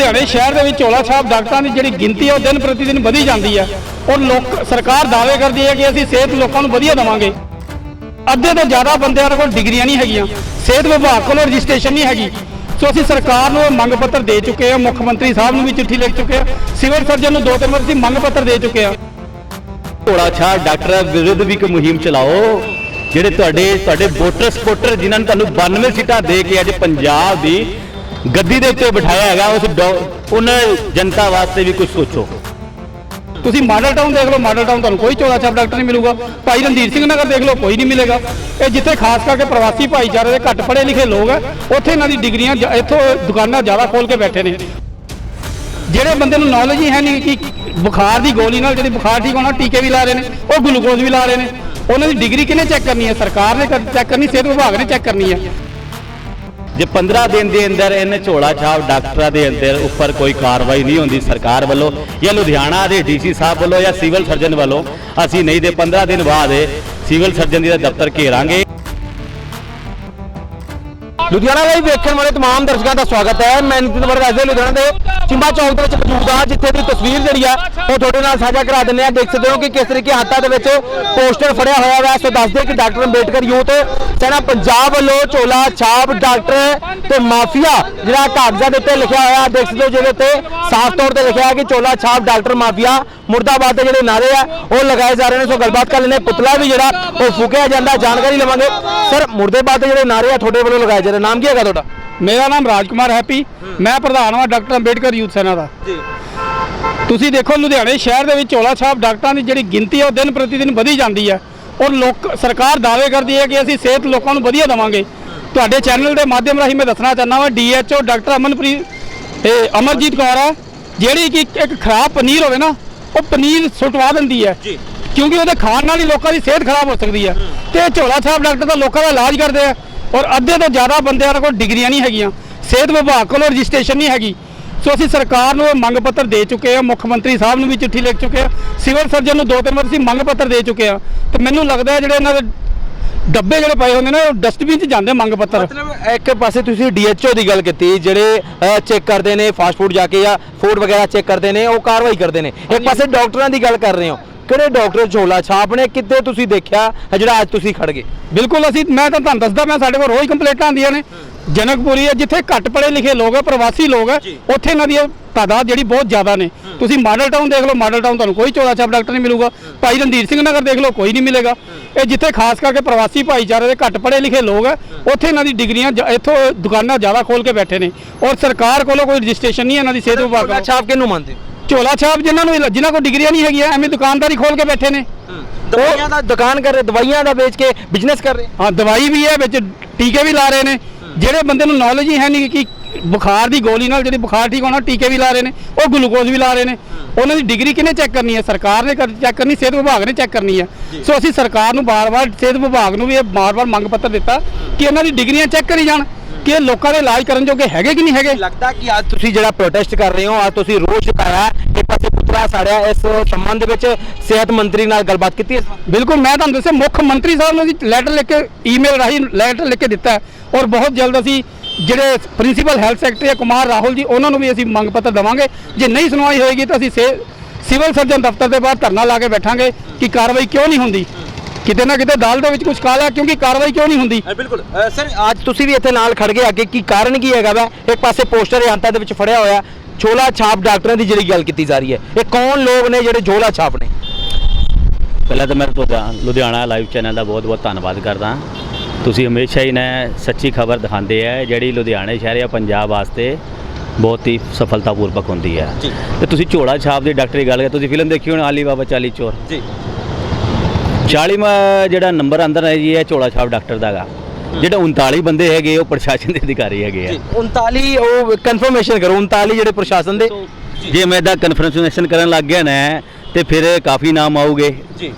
ਲੁਧਿਆਣੇ ਸ਼ਹਿਰ ਦੇ ਵਿੱਚ ਝੋਲਾ ਛਾਪ ਡਾਕਟਰਾਂ ਦੀ ਜਿਹੜੀ ਗਿਣਤੀ ਹੈ ਉਹ ਦਿਨ ਪ੍ਰਤੀ ਦਿਨ ਵਧੀ ਜਾਂਦੀ ਹੈ ਔਰ ਲੋਕ, ਸਰਕਾਰ ਦਾਅਵੇ ਕਰਦੀ ਹੈ ਕਿ ਅਸੀਂ ਸਿਹਤ ਲੋਕਾਂ ਨੂੰ ਵਧੀਆ ਦੇਵਾਂਗੇ। ਅੱਧੇ ਤੋਂ ਜ਼ਿਆਦਾ ਬੰਦਿਆਂ ਕੋਲ ਡਿਗਰੀਆਂ ਨਹੀਂ ਹੈਗੀਆਂ। ਸਿਹਤ ਵਿਭਾਗ ਕੋਲ ਰਜਿਸਟ੍ਰੇਸ਼ਨ ਨਹੀਂ ਹੈਗੀ। ਸੋ ਅਸੀਂ ਸਰਕਾਰ ਨੂੰ ਮੰਗ ਪੱਤਰ ਦੇ ਚੁੱਕੇ ਹਾਂ ਮੁੱਖ ਮੰਤਰੀ ਸਾਹਿਬ ਨੂੰ ਵੀ ਚਿੱਠੀ ਲਿਖ ਚੁੱਕੇ ਹਾਂ ਸਿਵਲ ਸਰਜਨ ਨੂੰ ਦੋ ਤਿੰਨ ਵਾਰ ਅਸੀਂ ਮੰਗ ਪੱਤਰ ਦੇ ਚੁੱਕੇ ਹਾਂ ਘੋੜਾ ਛਾੜ ਡਾਕਟਰਾਂ ਵਿਰੁੱਧ ਵੀ ਇੱਕ ਮੁਹਿੰਮ ਚਲਾਓ, ਜਿਹੜੇ ਤੁਹਾਡੇ ਤੁਹਾਡੇ ਵੋਟਰ ਸਪੋਰਟਰ ਜਿਨ੍ਹਾਂ ਨੇ ਤੁਹਾਨੂੰ 92 ਸੀਟਾਂ ਦੇ ਕੇ ਅੱਜ ਪੰਜਾਬ ਦੀ ਗੱਦੀ ਦੇ ਉੱਤੇ ਬਿਠਾਇਆ ਹੈਗਾ, ਉਸ ਉਹਨਾਂ ਜਨਤਾ ਵਾਸਤੇ ਵੀ ਕੁਝ ਸੋਚੋ। ਤੁਸੀਂ ਮਾਡਲ ਟਾਊਨ ਦੇਖ ਲਓ, ਮਾਡਲ ਟਾਊਨ ਤੁਹਾਨੂੰ ਕੋਈ ਝੋਲਾ ਛਾਪ ਡਾਕਟਰ ਨਹੀਂ ਮਿਲੂਗਾ। ਭਾਈ ਰਣਧੀਰ ਸਿੰਘ ਨਗਰ ਦੇਖ ਲਓ, ਕੋਈ ਨਹੀਂ ਮਿਲੇਗਾ। ਇਹ ਜਿੱਥੇ ਖਾਸ ਕਰਕੇ ਪ੍ਰਵਾਸੀ ਭਾਈਚਾਰੇ ਦੇ ਘੱਟ ਪੜ੍ਹੇ ਲਿਖੇ ਲੋਕ ਹੈ ਉੱਥੇ ਇਹਨਾਂ ਦੀ ਡਿਗਰੀਆਂ ਇੱਥੋਂ ਦੁਕਾਨਾਂ ਜ਼ਿਆਦਾ ਖੋਲ ਕੇ ਬੈਠੇ ਨੇ। ਜਿਹੜੇ ਬੰਦੇ ਨੂੰ ਨੌਲੇਜ ਹੀ ਹੈ ਨਹੀਂ ਕਿ ਬੁਖਾਰ ਦੀ ਗੋਲੀ ਨਾਲ ਜਿਹੜੀ ਬੁਖਾਰ ਠੀਕ ਹੋਣਾ, ਟੀਕੇ ਵੀ ਲਾ ਰਹੇ ਨੇ, ਉਹ ਗਲੂਕੋਜ਼ ਵੀ ਲਾ ਰਹੇ ਨੇ। ਉਹਨਾਂ ਦੀ ਡਿਗਰੀ ਕਿਹਨੇ ਚੈੱਕ ਕਰਨੀ ਹੈ? ਸਰਕਾਰ ਨੇ ਚੈੱਕ ਕਰਨੀ, ਸਿਹਤ ਵਿਭਾਗ ਨੇ ਚੈੱਕ ਕਰਨੀ ਹੈ। ਜੇ 15 ਦਿਨ ਦੇ ਅੰਦਰ ਇਹਨੇ ਝੋਲਾ ਛਾਪ ਡਾਕਟਰਾਂ ਦੇ ਅੰਦਰ ਉੱਪਰ ਕੋਈ ਕਾਰਵਾਈ ਨਹੀਂ ਹੁੰਦੀ ਸਰਕਾਰ ਵੱਲੋਂ ਜਾਂ ਲੁਧਿਆਣਾ ਦੇ ਡੀਸੀ ਸਾਹਿਬ ਵੱਲੋਂ ਜਾਂ ਸਿਵਲ ਸਰਜਨ ਵੱਲੋਂ, ਅਸੀਂ ਨਹੀਂ ਦੇ 15 ਦਿਨ ਬਾਅਦ ਸਿਵਲ ਸਰਜਨ ਦੀ ਦਾ ਦਫ਼ਤਰ ਘੇਰਾਂਗੇ। ਲੁਧਿਆਣਾ ਲਈ ਵੇਖਣ ਵਾਲੇ ਤਮਾਮ ਦਰਸ਼ਕਾਂ ਦਾ ਸਵਾਗਤ ਹੈ। ਮੈਂ ਨਿਤਿਨ ਵਰਗ ਅੱਜ ਲੁਧਿਆਣਾ ਦੇ ਚਿੰਬਾ ਚੌਕ ਦੇ ਵਿੱਚ ਮੌਜੂਦ ਹਾਂ, ਜਿੱਥੇ ਦੀ ਤਸਵੀਰ ਜਿਹੜੀ ਆ, ਉਹ ਤੁਹਾਡੇ ਨਾਲ ਸਾਂਝਾ ਕਰਾ ਦਿੰਦੇ ਆ ਦੇਖ ਸਕਦੇ ਹੋ ਕਿ ਕਿਸ ਤਰੀਕੇ ਹੱਥਾਂ ਦੇ ਵਿੱਚ ਪੋਸਟਰ ਫੜਿਆ ਹੋਇਆ ਹੈ ਸੋ ਦੱਸਦੇ ਕਿ ਡਾਕਟਰ ਅੰਬੇਡਕਰ ਯੂਥ ਸੈਨਾ ਪੰਜਾਬ ਵੱਲੋਂ ਝੋਲਾ ਛਾਪ ਡਾਕਟਰ ਤੇ ਮਾਫੀਆ, ਜਿਹੜਾ ਕਾਗਜ਼ਾਂ ਦੇ ਉੱਤੇ ਲਿਖਿਆ ਹੋਇਆ, ਦੇਖ ਸਕਦੇ ਹੋ ਜਿਹਦੇ ਉੱਤੇ ਸਾਫ਼ ਤੌਰ ਤੇ ਲਿਖਿਆ ਹੈ ਕਿ ਝੋਲਾ ਛਾਪ ਡਾਕਟਰ ਮਾਫੀਆ ਮੁਰਦਾਬਾਦ ਦੇ ਜਿਹੜੇ ਨਾਰੇ ਆ ਉਹ ਲਗਾਏ ਜਾ ਰਹੇ ਨੇ। ਸੋ ਗੱਲਬਾਤ ਕਰ ਲੈਣੇ ਪੁਤਲਾ ਵੀ ਜਿਹੜਾ ਉਹ ਫੂਕਿਆ ਜਾਂਦਾ ਜਾਣਕਾਰੀ ਲਵਾਂਗੇ। ਸਰ ਮੁਰਦਾਬਾਦ ਦੇ ਜਿਹੜੇ ਨਾਰੇ ਆ ਤੁਹਾਡੇ ਵੱਲੋਂ ਲਗਾਏ ਜਾ ਰਹੇ ਨਾਮ ਕੀ ਹੈਗਾ ਤੁਹਾਡਾ? ਮੇਰਾ ਨਾਮ ਰਾਜਕੁਮਾਰ ਹੈਪੀ। ਮੈਂ ਪ੍ਰਧਾਨ ਹਾਂ ਡਾਕਟਰ ਅੰਬੇਡਕਰ ਯੂਥ ਸੈਨਾ ਦਾ। ਜੀ। ਤੁਸੀਂ ਦੇਖੋ ਲੁਧਿਆਣੇ ਸ਼ਹਿਰ ਦੇ ਵਿੱਚ ਝੋਲਾ ਛਾਪ ਡਾਕਟਰਾਂ ਦੀ ਜਿਹੜੀ ਗਿਣਤੀ ਹੈ ਉਹ ਦਿਨ ਪ੍ਰਤੀ ਦਿਨ ਵਧੀ ਜਾਂਦੀ ਹੈ ਔਰ ਲੋਕ ਸਰਕਾਰ ਦਾਅਵੇ ਕਰਦੀ ਹੈ ਕਿ ਅਸੀਂ ਸਿਹਤ ਲੋਕਾਂ ਨੂੰ ਵਧੀਆ ਦੇਵਾਂਗੇ। ਤੁਹਾਡੇ ਚੈਨਲ ਦੇ ਮਾਧਿਅਮ ਰਾਹੀਂ ਮੈਂ ਦੱਸਣਾ ਚਾਹੁੰਦਾ ਹਾਂ ਡੀਐਚਓ ਡਾਕਟਰ ਅਮਨਪ੍ਰੀਤ ਇਹ ਅਮਰਜੀਤ ਕੌਰ ਹੈ ਜਿਹੜੀ ਕਿ ਇੱਕ ਖਰਾਬ ਪਨੀਰ ਹੋਵੇ ਨਾ ਉਹ ਪਨੀਰ ਸੁਟਵਾ ਦਿੰਦੀ ਹੈ। ਜੀ। ਕਿਉਂਕਿ ਉਹਦੇ ਖਾਣ ਨਾਲ ਹੀ ਲੋਕਾਂ ਦੀ ਸਿਹਤ ਖਰਾਬ ਹੋ ਸਕਦੀ ਹੈ। ਤੇ ਝੋਲਾ ਛਾਪ ਡਾਕਟਰ ਤਾਂ ਲੋਕਾਂ ਦਾ ਇਲਾਜ ਕਰਦੇ ਆ। ਔਰ ਅੱਧੇ ਤੋਂ ਜ਼ਿਆਦਾ ਬੰਦਿਆਂ ਕੋਲ ਡਿਗਰੀਆਂ ਨਹੀਂ ਹੈਗੀਆਂ। ਸਿਹਤ ਵਿਭਾਗ ਕੋਲ ਰਜਿਸਟ੍ਰੇਸ਼ਨ ਨਹੀਂ ਹੈਗੀ। ਸੋ ਅਸੀਂ ਸਰਕਾਰ ਨੂੰ ਇਹ ਮੰਗ ਪੱਤਰ ਦੇ ਚੁੱਕੇ ਹਾਂ। ਮੁੱਖ ਮੰਤਰੀ ਸਾਹਿਬ ਨੂੰ ਵੀ ਚਿੱਠੀ ਲਿਖ ਚੁੱਕੇ ਹਾਂ। ਸਿਵਲ ਸਰਜਨ ਨੂੰ ਦੋ ਤਿੰਨ ਵਾਰ ਅਸੀਂ ਮੰਗ ਪੱਤਰ ਦੇ ਚੁੱਕੇ ਹਾਂ। ਤੇ ਮੈਨੂੰ ਲੱਗਦਾ ਜਿਹੜੇ ਇਹਨਾਂ ਦੇ ਡੱਬੇ ਜਿਹੜੇ ਪਏ ਹੁੰਦੇ ਨੇ ਉਹ ਡਸਟਬਿਨ 'ਚ ਜਾਂਦੇ ਮੰਗ ਪੱਤਰ। ਮਤਲਬ ਇੱਕ ਪਾਸੇ ਤੁਸੀਂ ਡੀਐਚਓ ਦੀ ਗੱਲ ਕੀਤੀ ਜਿਹੜੇ ਚੈੱਕ ਕਰਦੇ ਨੇ ਫਾਸਟ ਫੂਡ ਜਾ ਕੇ ਜਾਂ ਫੂਡ ਵਗੈਰਾ ਚੈੱਕ ਕਰਦੇ ਨੇ ਉਹ ਕਾਰਵਾਈ ਕਰਦੇ ਨੇ। ਇੱਕ ਪਾਸੇ ਡਾਕਟਰਾਂ ਦੀ ਗੱਲ ਕਰ ਰਹੇ ਹੋ। ਕਿਹੜੇ ਡਾਕਟਰ ਝੋਲਾ ਛਾਪ ਨੇ? ਕਿੱਥੇ ਤੁਸੀਂ ਦੇਖਿਆ ਜਿਹੜਾ ਅੱਜ ਤੁਸੀਂ ਖੜ ਗਏ? ਬਿਲਕੁਲ ਅਸੀਂ ਮੈਂ ਤਾਂ ਤੁਹਾਨੂੰ ਦੱਸਦਾ ਮੈਂ ਸਾਡੇ ਕੋਲ ਰੋਜ਼ ਕੰਪਲੇਂਟਾਂ ਆਉਂਦੀਆਂ ਨੇ। ਜਨਕਪੁਰੀ ਹੈ ਜਿੱਥੇ ਘੱਟ ਪੜ੍ਹੇ ਲਿਖੇ ਲੋਕ ਹੈ ਪ੍ਰਵਾਸੀ ਲੋਕ ਹੈ ਉੱਥੇ ਇਹਨਾਂ ਦੀ ਤਾਦਾਦ ਜਿਹੜੀ ਬਹੁਤ ਜ਼ਿਆਦਾ ਨੇ। ਤੁਸੀਂ ਮਾਡਲ ਟਾਊਨ ਦੇਖ ਲਓ ਮਾਡਲ ਟਾਊਨ ਤੁਹਾਨੂੰ ਕੋਈ ਝੋਲਾ ਛਾਪ ਡਾਕਟਰ ਨਹੀਂ ਮਿਲੂਗਾ। ਭਾਈ ਰਣਧੀਰ ਸਿੰਘ ਨਗਰ ਦੇਖ ਲਓ ਕੋਈ ਨਹੀਂ ਮਿਲੇਗਾ। ਇਹ ਜਿੱਥੇ ਖਾਸ ਕਰਕੇ ਪ੍ਰਵਾਸੀ ਭਾਈਚਾਰੇ ਦੇ ਘੱਟ ਪੜ੍ਹੇ ਲਿਖੇ ਲੋਕ ਹੈ। ਉੱਥੇ ਇਹਨਾਂ ਦੀ ਡਿਗਰੀਆਂ ਇੱਥੋਂ ਦੁਕਾਨਾਂ ਜ਼ਿਆਦਾ ਖੋਲ ਕੇ ਬੈਠੇ ਨੇ। ਔਰ ਸਰਕਾਰ ਕੋਲੋਂ ਕੋਈ ਰਜਿਸਟ੍ਰੇਸ਼ਨ ਨਹੀਂ ਇਹਨਾਂ ਦੀ ਸਿਹਤ ਵਿਭਾਗ ਕੋਲ। ਛਾਪ ਕਿਹਨੂੰ ਮੰਨਦੇ? ਝੋਲਾ ਛਾਪ ਜਿਨ੍ਹਾਂ ਨੂੰ ਜਿਨ੍ਹਾਂ ਕੋਲ ਡਿਗਰੀਆਂ ਨਹੀਂ ਹੈਗੀਆਂ ਐਵੇਂ ਦੁਕਾਨਦਾਰੀ ਖੋਲ ਕੇ ਬੈਠੇ ਨੇ। ਦਵਾਈਆਂ ਦਾ ਦੁਕਾਨ ਕਰ ਰਹੇ ਦਵਾਈਆਂ ਦਾ ਵੇਚ ਕੇ ਬਿਜ਼ਨਸ ਕਰ ਰਹੇ? ਹਾਂ ਦਵਾਈ ਵੀ ਹੈ ਵਿੱਚ ਟੀਕੇ ਵੀ ਲਾ ਰਹੇ ਨੇ। ਜਿਹੜੇ ਬੰਦੇ ਨੂੰ ਨੌਲੇਜ ਹੀ ਹੈ ਨਹੀਂ ਕਿ ਬੁਖਾਰ ਦੀ ਗੋਲੀ ਨਾਲ ਜਿਹੜੀ ਬੁਖਾਰ ਠੀਕ ਹੋਣਾ ਟੀਕੇ ਵੀ ਲਾ ਰਹੇ ਨੇ ਉਹ ਗਲੂਕੋਜ਼ ਵੀ ਲਾ ਰਹੇ ਨੇ। ਉਹਨਾਂ ਦੀ ਡਿਗਰੀ ਕਿਹਨੇ ਚੈੱਕ ਕਰਨੀ ਹੈ? ਸਰਕਾਰ ਨੇ ਚੈੱਕ ਕਰਨੀ ਸਿਹਤ ਵਿਭਾਗ ਨੇ ਚੈੱਕ ਕਰਨੀ ਹੈ। ਸੋ ਅਸੀਂ ਸਰਕਾਰ ਨੂੰ ਬਾਰ-ਬਾਰ ਸਿਹਤ ਵਿਭਾਗ ਨੂੰ ਵੀ ਇਹ ਬਾਰ-ਬਾਰ ਮੰਗ ਪੱਤਰ ਦਿੱਤਾ ਕਿ ਇਹਨਾਂ ਦੀ ਡਿਗਰੀਆਂ ਚੈੱਕ ਕਰੀ ਜਾਣ ਕਿ ਇਹ ਲੋਕਾਂ ਦੇ ਇਲਾਜ ਕਰਨ ਜੋਗੇ ਹੈਗੇ ਕਿ ਨਹੀਂ ਹੈਗੇ? ਲੱਗਦਾ ਕਿ ਅੱਜ ਤੁਸੀਂ ਜਿਹੜਾ ਪ੍ਰੋਟੈਸਟ ਕਰ ਰਹੇ ਹੋ ਅੱਜ ਤੁਸੀਂ ਰੋਸ਼ ਹੈ, ਇੱਕ ਪਾਸੇ ਪੁਤਲਾ ਸਾੜਿਆ ਇਸ ਸੰਬੰਧ ਵਿੱਚ ਸਿਹਤ ਮੰਤਰੀ ਨਾਲ ਗੱਲਬਾਤ ਕੀਤੀ ਹੈ? ਬਿਲਕੁਲ ਮੈਂ ਤੁਹਾਨੂੰ ਦੱਸਿਆ ਮੁੱਖ ਮੰਤਰੀ ਸਾਹਿਬ ਨੂੰ ਲੈਟਰ ਲਿਖ ਕੇ ਈਮੇਲ ਰਾਹੀਂ ਲੈਟਰ ਲਿਖ ਕੇ ਦਿੱਤਾ ਔਰ ਬਹੁਤ ਜਲਦ ਅਸੀਂ ਜਿਹੜੇ ਪ੍ਰਿੰਸੀਪਲ ਹੈਲਥ ਸੈਕਟਰੀ ਹੈ ਕੁਮਾਰ ਰਾਹੁਲ ਜੀ ਉਹਨਾਂ ਨੂੰ ਵੀ ਅਸੀਂ ਮੰਗ ਪੱਤਰ ਦੇਵਾਂਗੇ। ਜੇ ਨਹੀਂ ਸੁਣਵਾਈ ਹੋਏਗੀ ਤਾਂ ਅਸੀਂ ਸੇ- ਸਿਵਲ ਸਰਜਨ ਦਫ਼ਤਰ ਦੇ ਬਾਹਰ ਧਰਨਾ ਲਾ ਕੇ ਬੈਠਾਂਗੇ ਕਿ ਕਾਰਵਾਈ ਕਿਉਂ ਨਹੀਂ ਹੁੰਦੀ। ਕਿਤੇ ਨਾ ਕਿਤੇ ਦਾਲ ਦੇ ਵਿੱਚ ਕੁਝ ਕਾਲਾ ਕਿਉਂਕਿ ਕਾਰਵਾਈ ਕਿਉਂ ਨਹੀਂ ਹੁੰਦੀ? ਬਿਲਕੁਲ। ਸਰ ਅੱਜ ਤੁਸੀਂ ਵੀ ਇੱਥੇ ਨਾਲ ਖੜ ਗਏ ਅੱਗੇ ਕੀ ਕਾਰਨ ਕੀ ਹੈਗਾ ਵਾ? ਇੱਕ ਪਾਸੇ ਪੋਸਟਰ ਅੰਤਾਂ ਦੇ ਵਿੱਚ ਫੜਿਆ ਹੋਇਆ ਝੋਲਾ ਛਾਪ ਡਾਕਟਰਾਂ ਦੀ ਜਿਹੜੀ ਗੱਲ ਕੀਤੀ ਜਾ ਰਹੀ ਹੈ। ਇਹ ਕੌਣ ਲੋਕ ਨੇ ਜਿਹੜੇ ਝੋਲਾ ਛਾਪ ਨੇ? ਪਹਿਲਾਂ ਤਾਂ ਮੈਂ ਲੁਧਿਆ- ਲੁਧਿਆਣਾ ਲਾਈਵ ਚੈਨਲ ਦਾ ਬਹੁਤ-ਬਹੁਤ ਧੰਨਵਾਦ ਕਰਦਾ। ਤੁਸੀਂ ਹਮੇਸ਼ਾ ਹੀ ਨੇ ਸੱਚੀ ਖਬਰ ਦਿਖਾਉਂਦੇ ਆ ਜਿਹੜੀ ਲੁਧਿਆਣੇ ਸ਼ਹਿਰ ਜਾਂ ਪੰਜਾਬ ਵਾਸਤੇ ਬਹੁਤ ਹੀ ਸਫਲਤਾਪੂਰਵਕ ਹੁੰਦੀ ਹੈ ਜੀ। ਤੇ ਤੁਸੀਂ ਝੋਲਾ ਛਾਪ ਦੀ ਡਾਕਟਰੀ ਗੱਲ ਕਰ ਤੁਸੀਂ ਫਿਲਮ ਦੇਖੀ ਹੋਣੀ ਆਲੀ ਬਾਬਾ ਚਾਲੀ ਚੋਰ? ਜੀ। 40ਵਾਂ ਜਿਹੜਾ ਨੰਬਰ ਅੰਦਰ ਹੈ ਜੀ ਇਹ ਝੋਲਾ ਛਾਪ ਡਾਕਟਰ ਦਾਗਾ ਜਿਹੜਾ 39 ਬੰਦੇ ਹੈਗੇ ਉਹ ਪ੍ਰਸ਼ਾਸਨ ਦੇ ਅਧਿਕਾਰੀ ਹੈਗੇ ਆ। 39 ਉਹ ਕਨਫਰਮੇਸ਼ਨ ਕਰੋ 39 ਜਿਹੜੇ ਪ੍ਰਸ਼ਾਸਨ ਦੇ। ਜੇ। ਮੈਂ ਇਹਦਾ ਕਨਫਰਮੇਸ਼ਨ ਕਰਨ ਲੱਗ ਗਿਆ ਨਾ ਤੇ ਫਿਰ ਕਾਫੀ ਨਾਮ ਆਉਗੇ ਜੀ।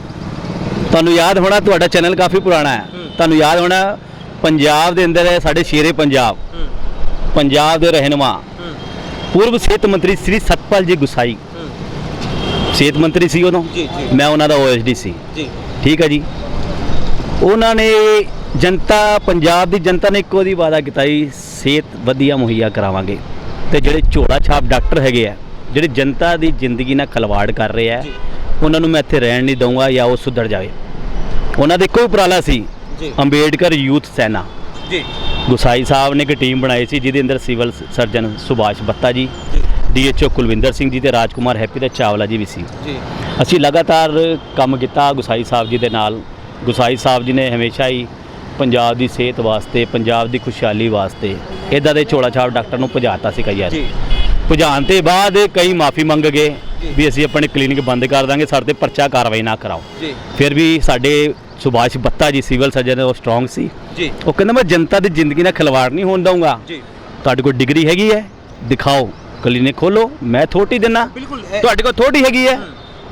ਤੁਹਾਨੂੰ ਯਾਦ ਹੋਣਾ ਤੁਹਾਡਾ ਚੈਨਲ ਕਾਫੀ ਪੁਰਾਣਾ ਹੈ। ਤੁਹਾਨੂੰ ਯਾਦ ਹੋਣਾ ਪੰਜਾਬ ਦੇ ਅੰਦਰ ਹੈ ਸਾਡੇ ਸ਼ੇਰੇ ਪੰਜਾਬ। ਪੰਜਾਬ ਦੇ ਰਹਿਨੁਮਾ। ਪੂਰਵ ਸਿਹਤ ਮੰਤਰੀ ਸ੍ਰੀ ਸਤਪਾਲ ਜੀ ਗੁਸਾਈ। ਸਿਹਤ ਮੰਤਰੀ ਸੀ ਉਦੋਂ। ਮੈਂ ਉਹਨਾਂ ਦਾ ਓਐਸਡੀ ਸੀ। ਠੀਕ ਹੈ ਜੀ। ਉਹਨਾਂ ਨੇ ਜਨਤਾ ਪੰਜਾਬ ਦੀ ਜਨਤਾ ਨੇ ਇੱਕੋ ਦੀ ਵਾਅਦਾ ਕੀਤਾ ਜੀ ਸਿਹਤ ਵਧੀਆ ਮੁਹੱਈਆ ਕਰਾਵਾਂਗੇ। ਤੇ ਜਿਹੜੇ ਝੋਲਾ ਛਾਪ ਡਾਕਟਰ ਹੈਗੇ ਆ ਜਿਹੜੇ ਜਨਤਾ ਦੀ ਜ਼ਿੰਦਗੀ ਨਾਲ ਖਲਵਾੜ ਕਰ ਰਹੇ ਆ ਉਹਨਾਂ ਨੂੰ ਮੈਂ ਇੱਥੇ ਰਹਿਣ ਨਹੀਂ ਦਊਂਗਾ ਜਾਂ ਉਹ ਸੁਧਰ ਜਾਵੇ। ਉਹਨਾਂ ਦੇ ਕੋਈ ਉਪਰਾਲਾ ਸੀ ਜੀ। ਅੰਬੇਡਕਰ ਯੂਥ ਸੈਨਾ। ਜੀ। ਗੁਸਾਈ ਸਾਹਿਬ ਨੇ ਇੱਕ ਟੀਮ ਬਣਾਈ ਸੀ ਜਿਹਦੇ ਅੰਦਰ ਸਿਵਲ ਸਰਜਨ ਸੁਭਾਸ਼ ਬੱਤਾ ਜੀ ਡੀਐਚਓ ਕੁਲਵਿੰਦਰ ਸਿੰਘ ਜੀ ਤੇ ਰਾਜਕੁਮਾਰ ਹੈਪੀ ਤੇ ਚਾਵਲਾ ਜੀ ਵੀ ਸੀ। ਜੀ। ਅਸੀਂ ਲਗਾਤਾਰ ਕੰਮ ਕੀਤਾ ਗੁਸਾਈ ਸਾਹਿਬ ਜੀ ਦੇ ਨਾਲ। ਗੁਸਾਈ ਸਾਹਿਬ ਜੀ ਨੇ ਹਮੇਸ਼ਾ ਹੀ ਪੰਜਾਬ ਦੀ ਸਿਹਤ ਵਾਸਤੇ ਪੰਜਾਬ ਦੀ ਖੁਸ਼ਹਾਲੀ ਵਾਸਤੇ ਇਦਾਂ ਦੇ ਝੋਲਾ ਛਾਪ ਡਾਕਟਰ ਨੂੰ ਭਜਾਤਾ ਸੀ ਕਈ ਵਾਰ। ਭਜਾਉਣ ਤੇ ਬਾਅਦ ਕਈ ਮਾਫੀ ਮੰਗ ਗਏ ਵੀ ਅਸੀਂ ਆਪਣੇ ਕਲੀਨਿਕ ਬੰਦ ਕਰ ਦਾਂਗੇ ਸਾਡੇ ਤੇ ਪਰਚਾ ਕਾਰਵਾਈ ਨਾ ਕਰਾਓ। ਜੀ। ਫਿਰ ਵੀ ਸਾਡੇ ਸੁਭਾਸ਼ ਬੱਤਾ ਜੀ ਸਿਵਲ ਸਰਜਨ ਉਹ ਸਟਰੋਂਗ ਸੀ। ਜੀ। ਉਹ ਕਹਿੰਦਾ ਮੈਂ ਜਨਤਾ ਦੀ ਜ਼ਿੰਦਗੀ ਨਾਲ ਖਿਲਵਾੜ ਨਹੀਂ ਹੋਣ ਦਊਂਗਾ। ਜੀ। ਤੁਹਾਡੇ ਕੋਲ ਡਿਗਰੀ ਹੈਗੀ ਹੈ? ਦਿਖਾਓ। ਕਲੀਨਿਕ ਖੋਲੋ। ਮੈਂ ਥੋਟੀ ਬਿਲਕੁਲ ਤੁਹਾਡੇ ਕੋਲ ਥੋੜੀ ਹੈਗੀ ਹੈ।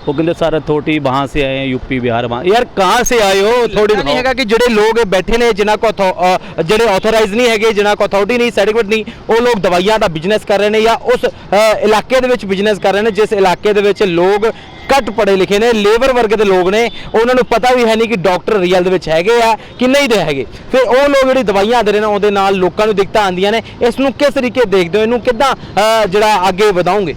वो कहते सर थोड़ी वहाँ से आए हैं यूपी बिहार वहाँ यार कहाँ से आए हो थोड़ी ਨਹੀਂ ਹੈਗਾ ਕਿ ਜਿਹੜੇ ਲੋਕ ਬੈਠੇ ਨੇ ਜਿਨ੍ਹਾਂ ਕੋ author- ਅ, ਜਿਹੜੇ ਆਥੋਰਾਈਜ਼ ਨਹੀਂ ਹੈਗੇ ਜਿਨ੍ਹਾਂ ਕੋ ਅਥਾਰਟੀ ਨਹੀਂ ਸਰਟੀਫਿਕੇਟ ਨਹੀਂ ਉਹ ਲੋਕ ਦਵਾਈਆਂ ਦਾ ਬਿਜ਼ਨਸ ਕਰ ਰਹੇ ਨੇ ਜਾਂ ਉਸ ਅ, ਇਲਾਕੇ ਦੇ ਵਿੱਚ ਬਿਜ਼ਨਸ ਕਰ ਰਹੇ ਨੇ ਜਿਸ ਇਲਾਕੇ ਦੇ ਵਿੱਚ ਲੋਕ ਘੱਟ ਪੜੇ ਲਿਖੇ ਨੇ ਲੇਬਰ ਵਰਗ ਦੇ ਲੋਕ ਨੇ ਉਹਨਾਂ ਨੂੰ ਪਤਾ ਵੀ ਹੈ ਨਹੀਂ ਕਿ ਡਾਕਟਰ ਰੀਅਲ ਦੇ ਵਿੱਚ ਹੈਗੇ ਆ ਕਿ ਨਹੀਂ ਦੇ ਹੈਗੇ ਫਿਰ ਉਹ ਲੋਕ ਜਿਹੜੀ ਦਵਾਈਆਂ ਦੇ ਰਹੇ ਨੇ ਉਹਦੇ ਨਾਲ ਲੋਕਾਂ ਨੂੰ ਦਿੱਕਤਾਂ ਆਉਂਦੀਆਂ ਨੇ ਇਸ ਨੂੰ ਕਿਸ ਤਰੀਕੇ ਦੇਖਦੇ ਹੋ ਇਹਨੂੰ ਕਿੱਦਾਂ ਅ, ਜਿਹੜਾ ਅੱਗੇ ਵਧਾਓਗੇ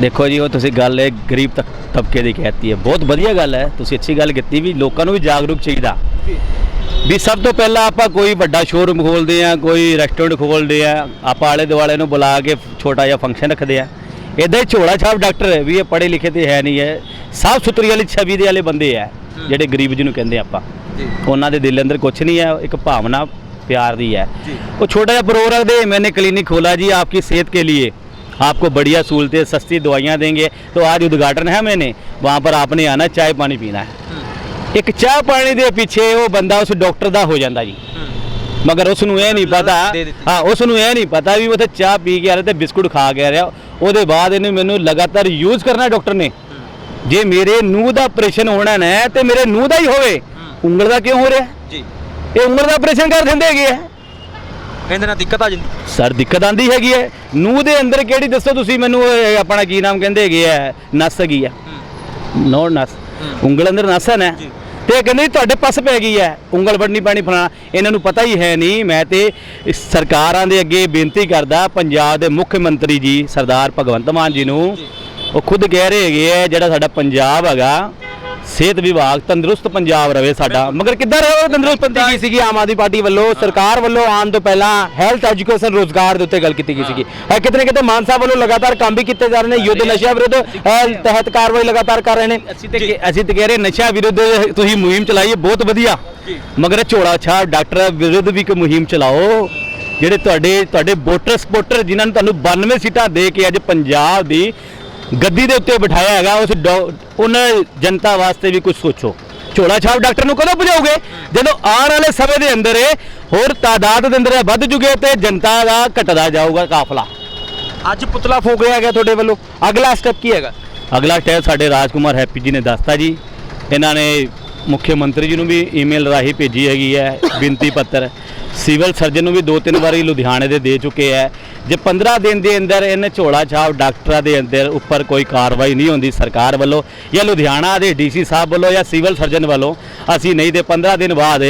ਦੇਖੋ ਜੀ ਉਹ ਤੁਸੀਂ ਗੱਲ ਹੈ ਗਰੀਬ ਤਕ ਤਬਕੇ ਦੀ ਕਹਿਤੀ ਹੈ। ਬਹੁਤ ਵਧੀਆ ਗੱਲ ਹੈ। ਤੁਸੀਂ ਅੱਛੀ ਗੱਲ ਕੀਤੀ ਵੀ ਲੋਕਾਂ ਨੂੰ ਵੀ ਜਾਗਰੂਕ ਚਾਹੀਦਾ। ਵੀ ਸਭ ਤੋਂ ਪਹਿਲਾਂ ਆਪਾਂ ਕੋਈ ਵੱਡਾ ਸ਼ੋਰੂਮ ਖੋਲਦੇ ਆ ਕੋਈ ਰੈਸਟੋਰੈਂਟ ਖੋਲਦੇ ਆ ਆਪਾਂ ਆਲੇ ਦੁਆਲੇ ਨੂੰ ਬੁਲਾ ਕੇ ਛੋਟਾ ਜਿਹਾ ਫੰਕਸ਼ਨ ਰੱਖਦੇ ਆ ਇਦਾਂ ਹੀ ਝੋਲਾ ਛਾਪ ਡਾਕਟਰ ਵੀ ਇਹ ਪੜ੍ਹੇ ਲਿਖੇ ਤੇ ਹੈ ਨਹੀਂ ਹੈ। ਸਾਫ਼ ਸੁਥਰੀ ਵਾਲੀ ਛਵੀ ਦੇ ਵਾਲੇ ਬੰਦੇ ਆ ਜਿਹੜੇ ਗਰੀਬ ਜੀ ਨੂੰ ਕਹਿੰਦੇ ਆਪਾਂ। ਉਹਨਾਂ ਦੇ ਦਿਲ ਅੰਦਰ ਕੁਝ ਨਹੀਂ ਹੈ ਇੱਕ ਭਾਵਨਾ ਪਿਆਰ ਦੀ ਹੈ। ਉਹ ਛੋਟਾ ਜਿਹਾ ਪ੍ਰੋਗਰਾਮ ਦੇ ਮੈਨੇ ਕਲੀਨਿਕ ਖੋਲਾ ਜੀ ਆਪਕੀ ਸਿਹਤ ਕੇ ਲਈ आपको बढ़िया सहूलतें सस्ती दवाइयाँ देंगे तो आज उद्घाटन है मैंने वहाँ पर आपने आना चाय पानी पीना है ਇੱਕ ਚਾਹ ਪਾਣੀ ਦੇ ਪਿੱਛੇ ਉਹ ਬੰਦਾ ਉਸ ਡਾਕਟਰ ਦਾ ਹੋ ਜਾਂਦਾ ਜੀ ਮਗਰ ਉਸ ਨੂੰ ਇਹ ਨਹੀਂ ਪਤਾ ਦੇ ਦਿੱਤੀ। ਹਾਂ ਉਸ ਨੂੰ ਇਹ ਨਹੀਂ ਪਤਾ ਵੀ ਉੱਥੇ ਚਾਹ ਪੀ ਕੇ ਆ ਰਿਹਾ ਤੇ ਬਿਸਕੁਟ ਖਾ ਕੇ ਆ ਰਿਹਾ ਉਹਦੇ ਬਾਅਦ ਇਹਨੇ ਮੈਨੂੰ ਲਗਾਤਾਰ ਯੂਜ਼ ਕਰਨਾ ਡਾਕਟਰ ਨੇ ਜੇ ਮੇਰੇ ਨੂੰਹ ਦਾ ਆਪਰੇਸ਼ਨ ਹੋਣਾ ਨਾ ਤੇ ਮੇਰੇ ਨੂੰਹ ਦਾ ਹੀ ਹੋਵੇ ਉਂਗਲ ਦਾ ਕਿਉਂ ਹੋ ਰਿਹਾ ਜੀ ਇਹ ਉਂਗਲ ਦਾ ਆਪਰੇਸ਼ਨ ਕਰ ਦਿੰਦੇ ਹੈਗੇ ਆ ਇਹਦੇ ਨਾਲ ਦਿੱਕਤ ਆ ਜਾਂਦੀ। ਸਰ ਦਿੱਕਤ ਆਂਦੀ ਹੈਗੀ ਹੈ। ਨੂੰਹ ਦੇ ਅੰਦਰ ਕਿਹੜੀ ਦੱਸੋ ਤੁਸੀਂ ਮੈਨੂੰ ਇਹ ਆਪਣਾ ਕੀ ਨਾਮ ਕਹਿੰਦੇ ਹੈਗੇ ਆ? ਨਸ ਹੈਗੀ ਆ। ਨੋ ਨਸ। ਉਂਗਲ ਅੰਦਰ ਨਸ ਹੈ ਨਾ? ਤੇ ਕਹਿੰਦੇ ਤੁਹਾਡੇ ਪਸ ਪੈ ਗਈ ਹੈ। ਉਂਗਲ ਵੜਨੀ ਪੈਣੀ ਫਲਾਣਾ। ਇਹਨਾਂ ਨੂੰ ਪਤਾ ਹੀ ਹੈ ਨਹੀਂ। ਮੈਂ ਤੇ ਸਰਕਾਰਾਂ ਦੇ ਅੱਗੇ ਬੇਨਤੀ ਕਰਦਾ ਪੰਜਾਬ ਦੇ ਮੁੱਖ ਮੰਤਰੀ ਜੀ ਸਰਦਾਰ ਭਗਵੰਤ ਮਾਨ ਜੀ ਨੂੰ। ਉਹ ਖੁਦ ਕਹਿ ਰਹੇ ਹੈਗੇ ਆ ਜਿਹੜਾ ਸਾਡਾ ਪੰਜਾਬ ਹੈਗਾ ਸਿਹਤ ਵਿਭਾਗ ਤੰਦਰੁਸਤ ਪੰਜਾਬ ਰਵੇ ਸਾਡਾ। ਮਗਰ ਕਿੱਦਾਂ ਰਹੇ ਉਹ ਤੰਦਰੁਸਤ ਕੀਤੀ ਗਈ ਸੀਗੀ? ਆਮ ਆਦਮੀ ਪਾਰਟੀ ਵੱਲੋਂ ਸਰਕਾਰ ਵੱਲੋਂ ਆਉਣ ਤੋਂ ਪਹਿਲਾਂ ਹੈਲਥ ਐਜੂਕੇਸ਼ਨ ਰੋਜ਼ਗਾਰ ਦੇ ਉੱਤੇ ਗੱਲ ਕੀਤੀ ਗਈ ਸੀਗੀ। ਅਹ ਕਿਤੇ ਨਾ ਕਿਤੇ ਮਾਨ ਸਾਹਿਬ ਵੱਲੋਂ ਲਗਾਤਾਰ ਕੰਮ ਵੀ ਕੀਤੇ ਜਾ ਰਹੇ ਨੇ। ਯੁੱਧ ਨਸ਼ਾ ਵਿਰੁੱਧ ਤਹਿਤ ਕਾਰਵਾਈ ਲਗਾਤਾਰ ਕਰ ਰਹੇ ਨੇ। ਅਸੀਂ ਤੇ ਅਸੀਂ ਤੇ ਕਹਿ ਰਹੇ ਨਸ਼ਾ ਵਿਰੁੱਧ ਤੁਸੀਂ ਮੁਹਿੰਮ ਚਲਾਈ ਬਹੁਤ ਵਧੀਆ। ਮਗਰ ਇਹ ਝੋਲਾ ਛਾਪ ਡਾਕਟਰ ਵਿਰੁੱਧ ਵੀ ਇੱਕ ਮੁਹਿੰਮ ਚਲਾਓ। ਜਿਹੜੇ ਤੁਹਾਡੇ ਤੁਹਾਡੇ ਵੋਟਰ ਸਪੋਰਟਰ ਜਿਨ੍ਹਾਂ ਨੂੰ ਤੁਹਾਨੂੰ 92 ਸੀਟਾਂ ਦੇ ਕੇ ਅੱਜ ਪੰਜਾਬ ਦੀ ਗੱਦੀ ਦੇ ਉੱਤੇ ਬਿਠਾਇਆ ਹੈਗਾ, ਉਸ ਡੋ- ਉਹਨਾਂ ਜਨਤਾ ਵਾਸਤੇ ਵੀ ਕੁਝ ਸੋਚੋ। ਝੋਲਾ ਛਾਪ ਡਾਕਟਰ ਨੂੰ ਕਦੋਂ ਭਜਾਓਗੇ? ਜਦੋਂ ਆਉਣ ਵਾਲੇ ਸਮੇਂ ਦੇ ਅੰਦਰ ਹੋਰ ਤਾਦਾਦ ਦੇ ਅੰਦਰ ਵੱਧ ਜੂਗੇ ਤੇ ਜਨਤਾ ਦਾ ਘਟਦਾ ਜਾਊਗਾ ਕਾਫਲਾ। ਅੱਜ ਪੁਤਲਾ ਫੂਕ ਰਿਹਾ ਹੈਗਾ ਤੁਹਾਡੇ ਵੱਲੋਂ। ਅਗਲਾ ਸਟੈਪ ਕੀ ਹੈਗਾ? ਅਗਲਾ ਸਟੈਪ ਸਾਡੇ ਰਾਜਕੁਮਾਰ ਹੈਪੀ ਜੀ ਨੇ ਦੱਸਤਾ ਜੀ। ਇਹਨਾਂ ਨੇ ਮੁੱਖ ਮੰਤਰੀ ਜੀ ਨੂੰ ਵੀ ਈਮੇਲ ਰਾਹੀਂ ਭੇਜੀ ਹੈਗੀ ਹੈ ਬੇਨਤੀ ਪੱਤਰ। ਸਿਵਲ ਸਰਜਨ ਨੂੰ ਵੀ ਦੋ ਤਿੰਨ ਵਾਰੀ ਲੁਧਿਆਣੇ ਦੇ ਦੇ ਚੁੱਕੇ ਹੈ ਜੇ 15 ਦਿਨ ਦੇ ਅੰਦਰ ਇਹਨੇ ਝੋਲਾ ਛਾਪ ਡਾਕਟਰਾਂ ਦੇ ਅੰਦਰ ਉੱਪਰ ਕੋਈ ਕਾਰਵਾਈ ਨਹੀਂ ਹੁੰਦੀ ਸਰਕਾਰ ਵੱਲੋਂ ਜਾਂ ਲੁਧਿਆਣਾ ਦੇ ਡੀਸੀ ਸਾਹਿਬ ਵੱਲੋਂ ਜਾਂ ਸਿਵਲ ਸਰਜਨ ਵੱਲੋਂ, ਅਸੀਂ ਨਹੀਂ ਤੇ 15 ਦਿਨ ਬਾਅਦ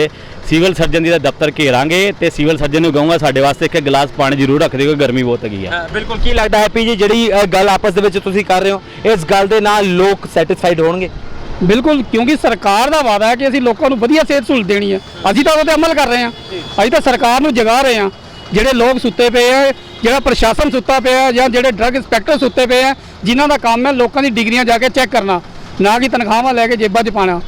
ਸਿਵਲ ਸਰਜਨ ਦੀ ਦਾ ਦਫ਼ਤਰ ਘੇਰਾਂਗੇ ਤੇ ਸਿਵਲ ਸਰਜਨ ਨੂੰ ਕਹੂੰਗਾ ਸਾਡੇ ਵਾਸਤੇ ਇੱਕ ਗਲਾਸ ਪਾਣੀ ਜ਼ਰੂਰ ਰੱਖ ਦਿਓ, ਗਰਮੀ ਬਹੁਤ ਹੈਗੀ ਹੈ ਬਿਲਕੁਲ, ਕੀ ਲੱਗਦਾ ਹੈ ਪੀ ਜੀ, ਜਿਹੜੀ ਗੱਲ ਆਪਸ ਦੇ ਵਿੱਚ ਤੁਸੀਂ ਕਰ ਰਹੇ ਹੋ, ਇਸ ਗੱਲ ਦੇ ਨਾਲ ਲੋਕ ਸੈਟੀਸਫਾਈਡ ਹੋਣਗੇ? ਬਿਲਕੁਲ, ਕਿਉਂਕਿ ਸਰਕਾਰ ਦਾ ਵਾਅਦਾ ਹੈ ਕਿ ਅਸੀਂ ਲੋਕਾਂ ਨੂੰ ਵਧੀਆ ਸਿਹਤ ਸਹੂਲਤ ਦੇਣੀ ਹੈ। ਅਸੀਂ ਤਾਂ ਉਹਦੇ ਤੇ ਅਮਲ ਕਰ ਰਹੇ ਹਾਂ। ਅਸੀਂ ਤਾਂ ਸਰਕਾਰ ਨੂੰ ਜਗਾ ਰਹੇ ਹਾਂ। ਜਿਹੜੇ ਲੋਕ ਸੁੱਤੇ ਪਏ ਆ, ਜਿਹੜਾ ਪ੍ਰਸ਼ਾਸਨ ਸੁੱਤਾ ਪਿਆ ਜਾਂ ਜਿਹੜੇ ਡਰੱਗ ਇੰਸਪੈਕਟਰ ਸੁੱਤੇ ਪਏ ਆ, ਜਿਨ੍ਹਾਂ ਦਾ ਕੰਮ ਹੈ ਲੋਕਾਂ ਦੀ ਡਿਗਰੀਆਂ ਜਾ ਕੇ ਚੈੱਕ ਕਰਨਾ, ਨਾ ਕਿ ਤਨਖਾਹਾਂ ਲੈ ਕੇ ਜੇਬਾਂ 'ਚ ਪਾਣਾ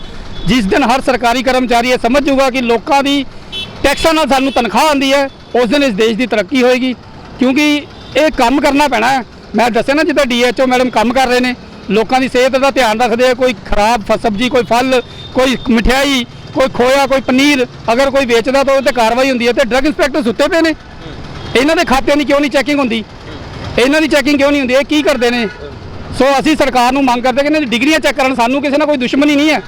ਜਿਸ ਦਿਨ ਹਰ ਸਰਕਾਰੀ ਕਰਮਚਾਰੀ ਇਹ ਸਮਝ ਜੂਗਾ ਕਿ ਲੋਕਾਂ ਦੀ ਟੈਕਸਾਂ ਨਾਲ ਸਾਨੂੰ ਤਨਖਾਹ ਆਉਂਦੀ ਹੈ, ਉਸ ਦਿਨ ਇਸ ਦੇਸ਼ ਦੀ ਤਰੱਕੀ ਹੋਏਗੀ। ਕਿਉਂਕਿ ਇਹ ਕੰਮ ਕਰਨਾ ਪੈਣਾ ਹੈ। ਮੈਂ ਦੱਸਿਆ ਨਾ ਜਿੱਦਾਂ ਡੀਐਚਓ ਮੈਡਮ ਕੰਮ ਕਰ ਰਹੇ ਨੇ। ਲੋਕਾਂ ਦੀ ਸਿਹਤ ਦਾ ਧਿਆਨ ਰੱਖਦੇ ਆ, ਕੋਈ ਖਰਾਬ ਸਬਜ਼ੀ, ਕੋਈ ਫਲ, ਕੋਈ ਮਠਿਆਈ, ਕੋਈ ਖੋਇਆ ਕੋਈ ਪਨੀਰ, ਅਗਰ ਕੋਈ ਵੇਚਦਾ ਤਾਂ ਉਹਦੇ ਤੇ ਕਾਰਵਾਈ ਹੁੰਦੀ ਹੈ ਤੇ ਡਰੱਗ ਇੰਸਪੈਕਟਰ ਸੁੱਤੇ ਪਏ ਨੇ। ਇਹਨਾਂ ਦੇ ਖਾਤਿਆਂ ਦੀ ਕਿਉਂ ਨਹੀਂ ਚੈਕਿੰਗ ਹੁੰਦੀ? ਇਹਨਾਂ ਦੀ ਚੈਕਿੰਗ ਕਿਉਂ ਨਹੀਂ ਹੁੰਦੀ? ਇਹ ਕੀ ਕਰਦੇ ਨੇ? ਸੋ ਅਸੀਂ ਸਰਕਾਰ ਨੂੰ ਮੰਗ ਕਰਦੇ ਕਿ ਇਹਨਾਂ ਦੀ ਡਿਗਰੀਆਂ ਚੈੱਕ ਕਰਨ। ਸਾਨੂੰ ਕਿਸੇ ਨਾਲ ਕੋਈ ਦੁਸ਼ਮਣੀ ਨਹੀਂ ਹੈ।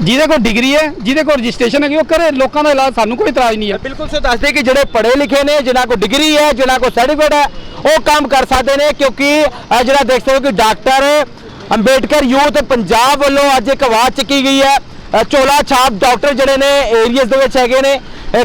ਜਿਹਦੇ ਕੋਲ ਡਿਗਰੀ ਹੈ, ਜਿਹਦੇ ਕੋਲ ਰਜਿਸਟ੍ਰੇਸ਼ਨ ਹੈਗੀ, ਉਹ ਕਰੇ। ਲੋਕਾਂ ਦਾ ਇਲਾਜ ਸਾਨੂੰ ਕੋਈ ਇਤਰਾਜ਼ ਨਹੀਂ ਹੈ। ਬਿਲਕੁਲ ਸੋ ਦੱਸਦੇ ਕਿ ਜਿਹੜੇ ਪੜ੍ਹੇ ਲਿਖੇ ਨੇ, ਜਿਨ੍ਹਾਂ ਕੋਲ ਡਿਗਰੀ ਹੈ, ਜਿਨ੍ਹਾਂ ਕੋਲ ਸਰਟੀਫਿਕੇਟ ਹੈ, ਉਹ ਕੰਮ ਕਰ ਸਕਦੇ ਨੇ ਕਿਉਂਕਿ ਜਿਹੜਾ ਦੇਖ ਸਕਦੇ ਹੋ ਕਿ ਡਾਕਟਰ ਅੰਬੇਡਕਰ ਯੂਥ ਪੰਜਾਬ ਵੱਲੋਂ ਅੱਜ ਇੱਕ ਆਵਾਜ਼ ਚੱਕੀ ਗਈ ਹੈ। ਅਹ ਝੋਲਾ ਛਾਪ ਡਾਕਟਰ ਜਿਹੜੇ ਨੇ, ਏਰੀਆਜ਼ ਦੇ ਵਿੱਚ ਹੈਗੇ ਨੇ।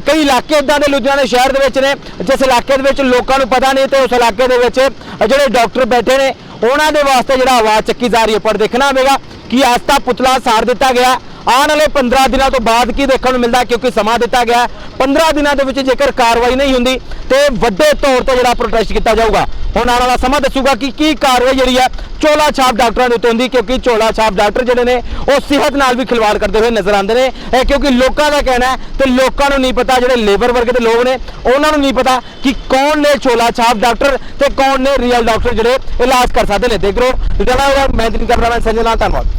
ਕਈ ਇਲਾਕੇ ਇਦਾਂ ਦੇ ਲੁਧਿਆਣਾ ਸ਼ਹਿਰ ਦੇ ਵਿੱਚ ਨੇ, ਜਿਸ ਇਲਾਕੇ ਦੇ ਵਿੱਚ ਲੋਕਾਂ ਨੂੰ ਪਤਾ ਨਹੀਂ ਤੇ ਉਸ ਇਲਾਕੇ ਦੇ ਵਿੱਚ ਜਿਹੜੇ ਡਾਕਟਰ ਬੈਠੇ ਨੇ, ਉਹਨਾਂ ਦੇ ਵਾਸਤੇ ਜਿਹੜਾ ਆਵਾਜ਼ ਚੱਕੀ ਜਾ ਰਹੀ ਹੈ। ਪਰ ਦੇਖਣਾ ਹੋਵੇਗਾ ਕਿ ਆਸਤਾ ਪੁਤਲਾ ਸਾੜ ਦਿੱਤਾ ਗਿਆ। ਆਉਣ ਵਾਲੇ 15 ਦਿਨਾਂ ਤੋਂ ਬਾਅਦ ਕੀ ਦੇਖਣ ਨੂੰ ਮਿਲਦਾ ਕਿਉਂਕਿ ਸਮਾਂ ਦਿੱਤਾ ਗਿਆ ਹੈ। 15 ਦਿਨਾਂ ਦੇ ਵਿੱਚ ਜੇਕਰ ਕਾਰਵਾਈ ਨਹੀਂ ਹੁੰਦੀ, ਤੇ ਵੱਡੇ ਤੌਰ ਤੇ ਜਿਹੜਾ ਪ੍ਰੋਟੈਸਟ ਕੀਤਾ ਜਾਊਗਾ। ਹੁਣ ਆਉਣ ਵਾਲਾ ਸਮਾਂ ਦੱਸੂਗਾ ਕਿ ਕੀ ਕਾਰਵਾਈ ਜਿਹੜੀ ਹੈ, ਚੋਲਾ ਛਾਪ ਡਾਕਟਰਾਂ ਦੇ ਉੱਤੇ ਹੁੰਦੀ, ਕਿਉਂਕਿ ਚੋਲਾ ਛਾਪ ਡਾਕਟਰ ਜਿਹੜੇ ਨੇ, ਉਹ ਸਿਹਤ ਨਾਲ ਵੀ ਖਿਲਵਾੜ ਕਰਦੇ ਹੋਏ ਨਜ਼ਰ ਆਉਂਦੇ ਨੇ। ਇਹ ਕਿਉਂਕਿ ਲੋਕਾਂ ਦਾ ਕਹਿਣਾ ਹੈ ਤੇ ਲੋਕਾਂ ਨੂੰ ਨਹੀਂ ਪਤਾ, ਜਿਹੜੇ ਲੇਬਰ ਵਰਗ ਦੇ ਲੋਕ ਨੇ, ਉਹਨਾਂ ਨੂੰ ਨਹੀਂ ਪਤਾ ਕਿ ਕੌਣ ਨੇ ਚੋਲਾ ਛਾਪ ਡਾਕਟਰ ਤੇ ਕੌਣ ਨੇ ਰੀਅਲ ਡਾਕਟਰ ਜਿਹੜੇ ਇਲਾਜ ਕਰ ਸਕਦੇ ਨੇ। ਦੇਖ ਲਓ ਜਿਹੜਾ ਦਾ ਮੈਂ ਦਿਨ ਕੈਮਰਾਮੈਨ ਸੰਜੇ ਨਾਲ ਧੰਨਵਾਦ।